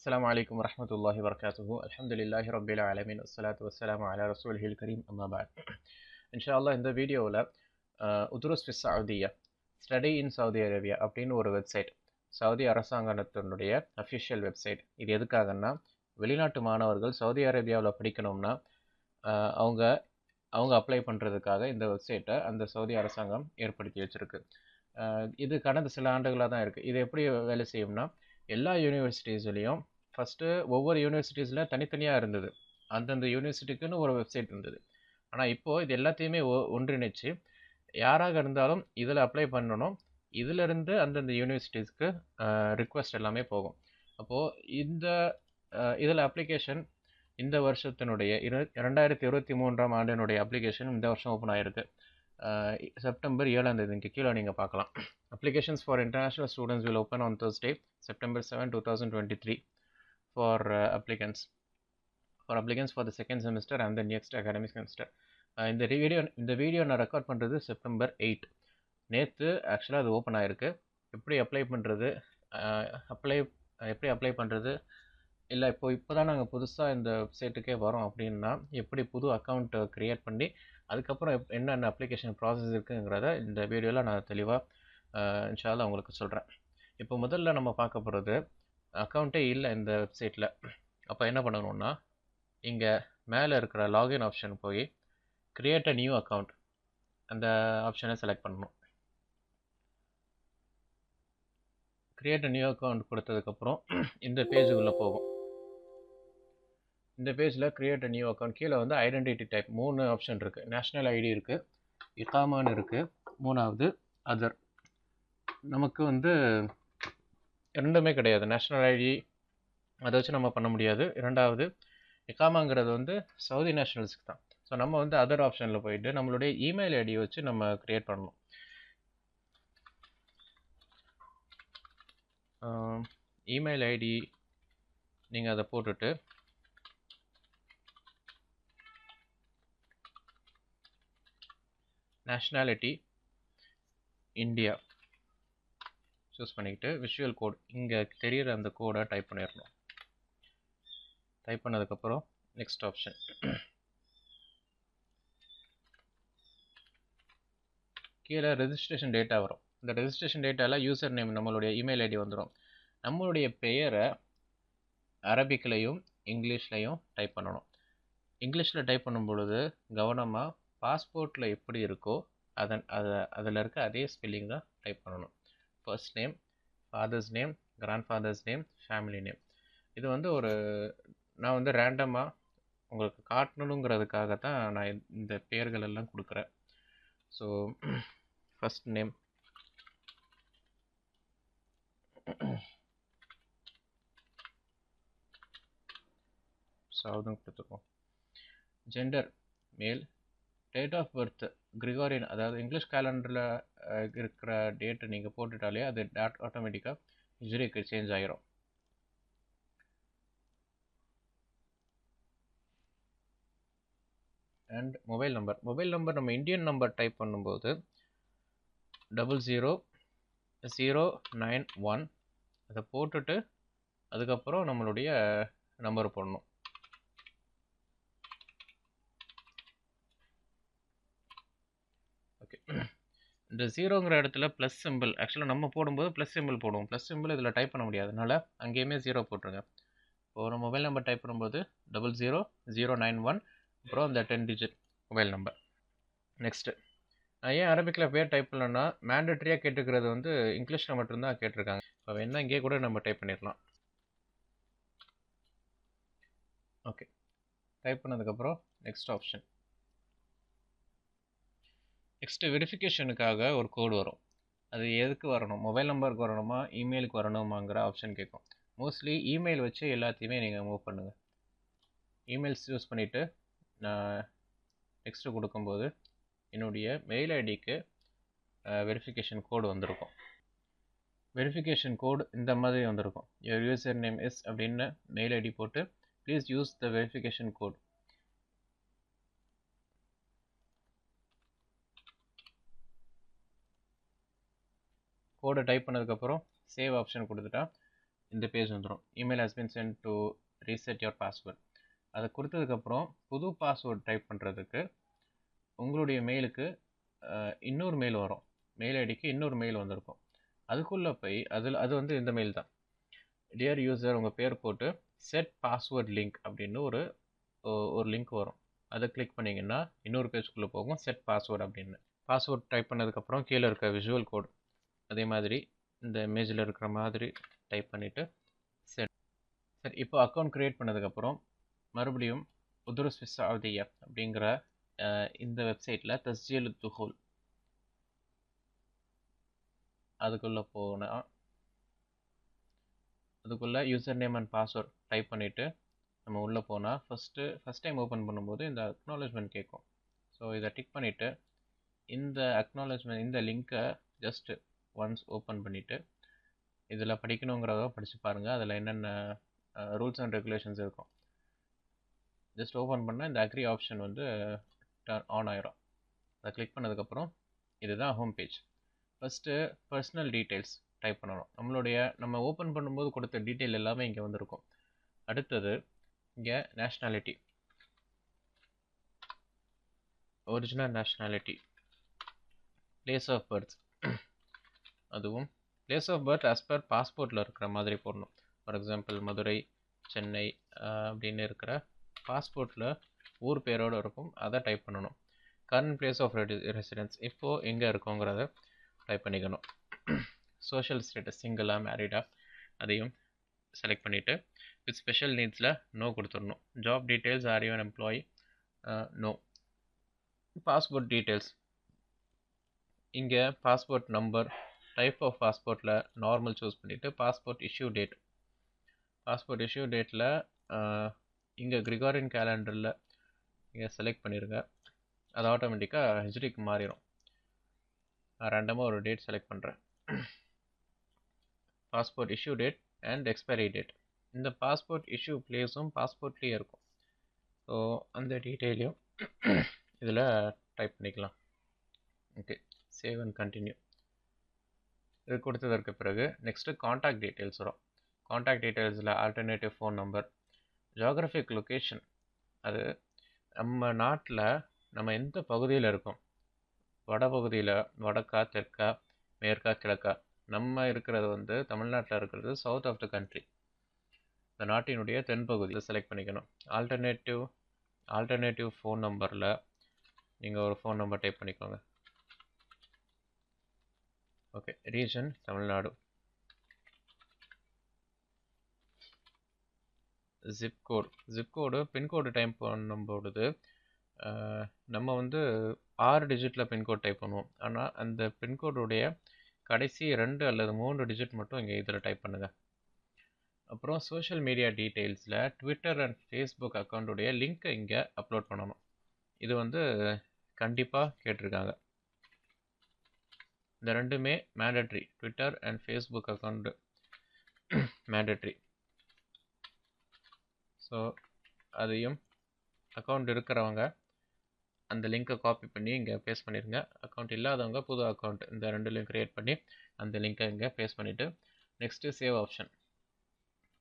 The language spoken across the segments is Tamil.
السلام عليكم ورحمة الله وبركاته الحمد لله رب العالمين والصلاة والسلام على رسوله الكريم أما بعد إن شاء الله இந்த வீடியோவில் உதுருஸ் ஃபி சவுதியா ஸ்டடி இன் சவுதி அரேபியா அப்படின்னு ஒரு வெப்சைட் சவுதி அரசாங்கத்தினுடைய அஃபிஷியல் வெப்சைட் இது எதுக்காகன்னா வெளிநாட்டு மாணவர்கள் சவுதி அரேபியாவில் படிக்கணும்னா அஹ், அவங்க அவங்க அப்ளை பண்ணுறதுக்காக இந்த வெப்சைட்டை அந்த சவுதி அரசாங்கம் ஏற்படுத்தி வச்சுருக்கு இது கடந்த சில ஆண்டுகளாக தான் இருக்குது இது எப்படி வேலை செய்யும்னா எல்லா யூனிவர்சிட்டிஸ்லேயும் ஃபஸ்ட்டு ஒவ்வொரு யூனிவர்சிட்டிஸில் தனித்தனியாக இருந்தது. அந்தந்த யூனிவர்சிட்டிக்குன்னு ஒரு வெப்சைட் இருந்தது. ஆனால் இப்போது இது எல்லாத்தையுமே ஒ- ஒன்றிணைச்சு. யாராக இருந்தாலும் இதில் அப்ளை பண்ணணும். இதிலிருந்து அந்தந்த யூனிவர்சிட்டிஸ்க்கு ரிக்வெஸ்ட் எல்லாமே போகும். அப்போது இந்த இதில் அப்ளிகேஷன் இந்த வருஷத்தினுடைய இரு ரெண்டாயிரத்தி இருபத்தி மூன்றாம் ஆண்டினுடைய அப்ளிகேஷன் இந்த வருஷம் ஓப்பன் ஆகிருக்கு செப்டம்பர் ஏழாம் தேதிக்கு கீழே நீங்கள் பார்க்கலாம். Applications for international students will open on Thursday September seven two thousand twenty three for applicants for applicants for the second semester and the next academic semester இந்த வீடியோ இந்த வீடியோ நான் ரெக்கார்ட் பண்ணுறது செப்டம்பர் எயிட் நேற்று ஆக்சுவலாக அது ஓப்பன் ஆகிருக்கு எப்படி அப்ளை பண்ணுறது அப்ளை எப்படி அப்ளை பண்ணுறது இல்லை இப்போ இப்போ தான் நாங்கள் புதுசாக இந்த வெப்சைட்டுக்கே வரோம் அப்படின்னா எப்படி புது அக்கௌண்ட் க்ரியேட் பண்ணி அதுக்கப்புறம் எப்- என்னென்ன அப்ளிகேஷன் ப்ராசஸ் இருக்குங்கிறத இந்த வீடியோவில் நான் தெளிவாக இன்ஷால்லாம் உங்களுக்கு சொல்கிறேன் இப்போ முதல்ல நம்ம பார்க்க போகிறது அக்கௌண்ட்டே இல்லை இந்த வெப்சைட்டில் அப்போ என்ன பண்ணணுன்னா இங்கே மேலே இருக்கிற லாகின் ஆப்ஷன் போய் க்ரியேட் அ நியூ அக்கௌண்ட் அந்த ஆப்ஷனை செலக்ட் பண்ணணும். க்ரியேட் அ நியூ அக்கௌண்ட் கொடுத்ததுக்கப்புறம் இந்த பேஜுக்குள்ளே போகும். இந்த பேஜில் க்ரியேட் அ நியூ அக்கௌண்ட் கீழே வந்து ஐடென்டிட்டி டைப் மூணு ஆப்ஷன் இருக்குது நேஷ்னல் ஐடி இருக்குது இகாமான்னு இருக்குது மூணாவது அதர் நமக்கு வந்து ரெண்டுமே கிடையாது. நேஷ்னல் ஐடி அதை வச்சு நம்ம பண்ண முடியாது. இரண்டாவது இகாமாங்கிறது வந்து சவுதி நேஷனல்ஸ்க்கு தான். ஸோ நம்ம வந்து அதர் ஆப்ஷனில் போயிட்டு நம்மளுடைய இமெயில் ஐடியை வச்சு நம்ம க்ரியேட் பண்ணணும். இமெயில் ஐடி நீங்கள் அதை போட்டுட்டு நேஷ்னாலிட்டி இந்தியா சூஸ் பண்ணிக்கிட்டு விஷுவல் கோட் இங்கே தெரியிற அந்த கோடை டைப் பண்ணிடணும் டைப் பண்ணதுக்கப்புறம் நெக்ஸ்ட் ஆப்ஷன் கீழே ரெஜிஸ்ட்ரேஷன் டேட்டா வரும். இந்த ரெஜிஸ்ட்ரேஷன் டேட்டாவில் யூசர் நேம் நம்மளுடைய இமெயில் ஐடி வந்துடும் நம்மளுடைய பெயரை அரபிக்லேயும் இங்கிலீஷ்லையும் டைப் பண்ணணும். இங்கிலீஷில் டைப் பண்ணும் பொழுது கவனமாக பாஸ்போர்ட்டில் எப்படி இருக்கோ அதன் அதை அதில் இருக்க அதே ஸ்பெல்லிங் தான் டைப் பண்ணணும். First name father's name grandfather's name family name இது வந்து ஒரு நான் வந்து ரேண்டமாக உங்களுக்கு காட்டணுங்கிறதுக்காக தான் நான் இந்த- பெயர்கள் எல்லாம் கொடுக்குறேன். ஸோ ஃபஸ்ட் நேம் சாவதும் கொடுத்துருக்கோம் gender male date of birth Gregorian அதாவது இங்கிலீஷ் கேலண்டரில் இருக்கிற டேட்டை நீங்கள் போட்டுட்டாலே அது டேட் ஆட்டோமேட்டிக்காக ஹிஜ்ரிக்கு சேஞ்ச் ஆகிரும் and mobile number mobile number நம்ம இந்தியன் நம்பர் டைப் பண்ணும்போது double zero zero nine one அதை போட்டுட்டு அதுக்கப்புறம் நம்மளுடைய நம்பர் போடணும் ஓகே இந்த ஜீரோங்கிற இடத்துல ப்ளஸ் சிம்பிள் ஆக்சுவலாக நம்ம போடும்போது ப்ளஸ் சிம்பிள் போடுவோம். ப்ளஸ் சிம்பிள் இதில் டைப் பண்ண முடியாது. அதனால் அங்கேயுமே ஜீரோ போட்டுருங்க. இப்போ ஒரு மொபைல் நம்பர் டைப் பண்ணும்போது double zero zero nine one அப்புறம் அந்த ten digit mobile number next நான் ஏன் அரபிக்கில் பேர் டைப் பண்ணலன்னா மேண்டட்ரியாக கேட்டுக்கிறது வந்து இங்கிலீஷில் மட்டும்தான் கேட்டிருக்காங்க. இப்போ வேணா இங்கேயே கூட நம்ம டைப் பண்ணிடலாம் ஓகே டைப் பண்ணதுக்கப்புறம் நெக்ஸ்ட் ஆப்ஷன் நெக்ஸ்ட்டு வெரிஃபிகேஷனுக்காக ஒரு கோடு வரும். அது எதுக்கு வரணும்? மொபைல் நம்பருக்கு வரணுமா? இமெயிலுக்கு வரணுமாங்கிற ஆப்ஷன் கேட்கும் மோஸ்ட்லி இமெயில் வச்சு எல்லாத்தையுமே நீங்கள் மூவ் பண்ணுங்கள் இமெயில்ஸ் யூஸ் பண்ணிவிட்டு நான் நெக்ஸ்ட்டு கொடுக்கும்போது என்னுடைய மெயில் ஐடிக்கு வெரிஃபிகேஷன் கோடு வந்திருக்கும். வெரிஃபிகேஷன் கோடு இந்த மாதிரி வந்திருக்கும். யுவர் யூசர் நேம் எஸ் அப்படின்னு மெயில் ஐடி போட்டு please use the verification code கோடை டைப் பண்ணதுக்கப்புறம் சேவ் ஆப்ஷன் கொடுத்துட்டா இந்த பேஜ் வந்துடும் email has been sent to reset your password அதை கொடுத்ததுக்கப்புறம் புது பாஸ்வேர்ட் டைப் பண்ணுறதுக்கு உங்களுடைய மெயிலுக்கு இன்னொரு மெயில் வரும். மெயில் ஐடிக்கு இன்னொரு மெயில் வந்திருக்கும். அதுக்குள்ளே போய் அதில் அது வந்து இந்த மெயில் தான். டியர் யூசர் உங்கள் பேர் போட்டு செட் பாஸ்வேர்ட் லிங்க் அப்படின்னு ஒரு ஒரு லிங்க் வரும். அதை கிளிக் பண்ணிங்கன்னா இன்னொரு பேஜ்குள்ளே போகும் செட் பாஸ்வேர்ட் அப்படின்னு. பாஸ்வேர்ட் டைப் பண்ணதுக்கப்புறம் கீழே இருக்க விஷுவல் கோட் அதே மாதிரி இந்த இமேஜில் இருக்கிற மாதிரி டைப் பண்ணிவிட்டு சரி சரி இப்போ அக்கௌண்ட் க்ரியேட் பண்ணதுக்கப்புறம் மறுபடியும் உதுரு ஸ்விஸ் ஆதியா அப்படிங்கிற இந்த வெப்சைட்டில் தஸ்ஜியல் துஹோல் அதுக்குள்ளே போனால் அதுக்குள்ளே user name and password type பண்ணிவிட்டு நம்ம உள்ளே போனால் ஃபஸ்ட்டு ஃபஸ்ட் டைம் ஓப்பன் பண்ணும்போது இந்த அக்னாலேஜ்மெண்ட் கேட்கும் ஸோ இதை டிக் பண்ணிவிட்டு இந்த அக்னாலேஜ்மெண்ட் இந்த லிங்க்கை ஜஸ்ட்டு ஒன்ஸ் ஓப்பன் பண்ணிவிட்டு இதில் படிக்கணுங்கிறத படித்து பாருங்கள் அதில் என்னென்ன ரூல்ஸ் அண்ட் ரெகுலேஷன்ஸ் இருக்கும். ஜஸ்ட் ஓப்பன் பண்ணால் இந்த அக்ரி ஆப்ஷன் வந்து ஆன் ஆயிரும். அதை கிளிக் பண்ணதுக்கப்புறம் இதுதான் home page first personal details type பண்ணணும். நம்மளுடைய நம்ம ஓப்பன் பண்ணும்போது கொடுத்த டீட்டெயில் எல்லாமே இங்கே வந்திருக்கும். அடுத்தது இங்கே nationality original nationality place of birth அதுவும் place of birth as per பாஸ்போர்ட்டில் இருக்கிற மாதிரி போடணும். ஃபார் எக்ஸாம்பிள் மதுரை சென்னை அப்படின்னு இருக்கிற பாஸ்போர்ட்டில் ஊர் பேரோடு இருக்கும். அதை டைப் பண்ணணும். கரண்ட் பிளேஸ் ஆஃப் ரெசிடென்ஸ் இப்போது எங்கே இருக்கோங்கிறத டைப் பண்ணிக்கணும். சோஷியல் ஸ்டேட்டஸ் சிங்கிளாக மேரிடாக அதையும் செலக்ட் பண்ணிவிட்டு வித் ஸ்பெஷல் நீட்ஸில் நோ கொடுத்துடணும். Job details are you employee no passport details இங்கே பாஸ்போர்ட் நம்பர் டைப் ஆஃப் பாஸ்போர்ட்டில் நார்மல் சூஸ் பண்ணிவிட்டு passport issue date passport issue டேட்டில் இங்கே கிரிகாரின் கேலண்டரில் இங்கே செலக்ட் பண்ணிடுங்க அது ஆட்டோமேட்டிக்காக ஹெச்டிக்கு மாறிடும் நான் ரெண்டமாக ஒரு டேட் செலக்ட் பண்ணுறேன் passport issue date and expiry date இந்த பாஸ்போர்ட் இஷ்யூ பிளேஸும் பாஸ்போர்ட்லேயே இருக்கும். ஸோ அந்த டீட்டெயிலையும் இதில் டைப் பண்ணிக்கலாம். ஓகே சேவ் அண்ட் கண்டினியூ இது கொடுத்ததற்கு பிறகு நெக்ஸ்ட்டு காண்டாக்ட் டீட்டெயில்ஸ் வரும். Contact டீட்டெயில்ஸில் alternative phone number geographic location அது நம்ம நாட்டில் நம்ம எந்த பகுதியில் இருக்கோம்? வட பகுதியில் வடக்கா தெற்கா மேற்கா கிழக்கா. நம்ம இருக்கிறது வந்து தமிழ்நாட்டில் இருக்கிறது சவுத் ஆஃப் த கண்ட்ரி இந்த நாட்டினுடைய தென்பகுதியில் செலக்ட் பண்ணிக்கணும். ஆல்டர்னேட்டிவ் ஆல்டர்னேட்டிவ் ஃபோன் நம்பரில் நீங்கள் ஒரு ஃபோன் நம்பர் டைப் பண்ணிக்கோங்க. Okay region Tamil Nadu zip code zip code pin code type பண்ணும்பொழுது நம்ம வந்து ஆறு டிஜிட்டில் பின்கோட் டைப் பண்ணுவோம். ஆனால் அந்த பின்கோடுடைய கடைசி ரெண்டு அல்லது மூன்று டிஜிட் மட்டும் இங்கே இதில் டைப் பண்ணுங்கள் அப்புறம் சோஷியல் மீடியா டீட்டெயில்ஸில் ட்விட்டர் அண்ட் ஃபேஸ்புக் அக்கௌண்ட்டுடைய லிங்க்கை இங்கே அப்லோட் பண்ணணும். இது வந்து கண்டிப்பாக கேட்டிருக்காங்க. இந்த ரெண்டுமே mandatory Twitter and Facebook account mandatory so அதையும் அக்கௌண்ட் இருக்கிறவங்க அந்த லிங்க்கை காப்பி பண்ணி இங்கே பேஸ்ட் பண்ணிடுங்க அக்கௌண்ட் இல்லாதவங்க புது அக்கௌண்ட் இந்த ரெண்டுலையும் க்ரியேட் பண்ணி அந்த லிங்க்கை இங்கே பேஸ்ட் பண்ணிவிட்டு next save option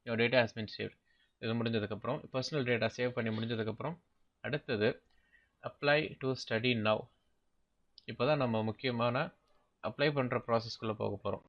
your data has been save இது முடிஞ்சதுக்கப்புறம் பர்சனல் டேட்டா சேவ் பண்ணி முடிஞ்சதுக்கப்புறம் அடுத்தது அப்ளை டு ஸ்டடி நவ் இப்போ தான் நம்ம முக்கியமான அப்ளை பண்ணுற ப்ராசஸ்க்குள்ளே போக போகிறோம்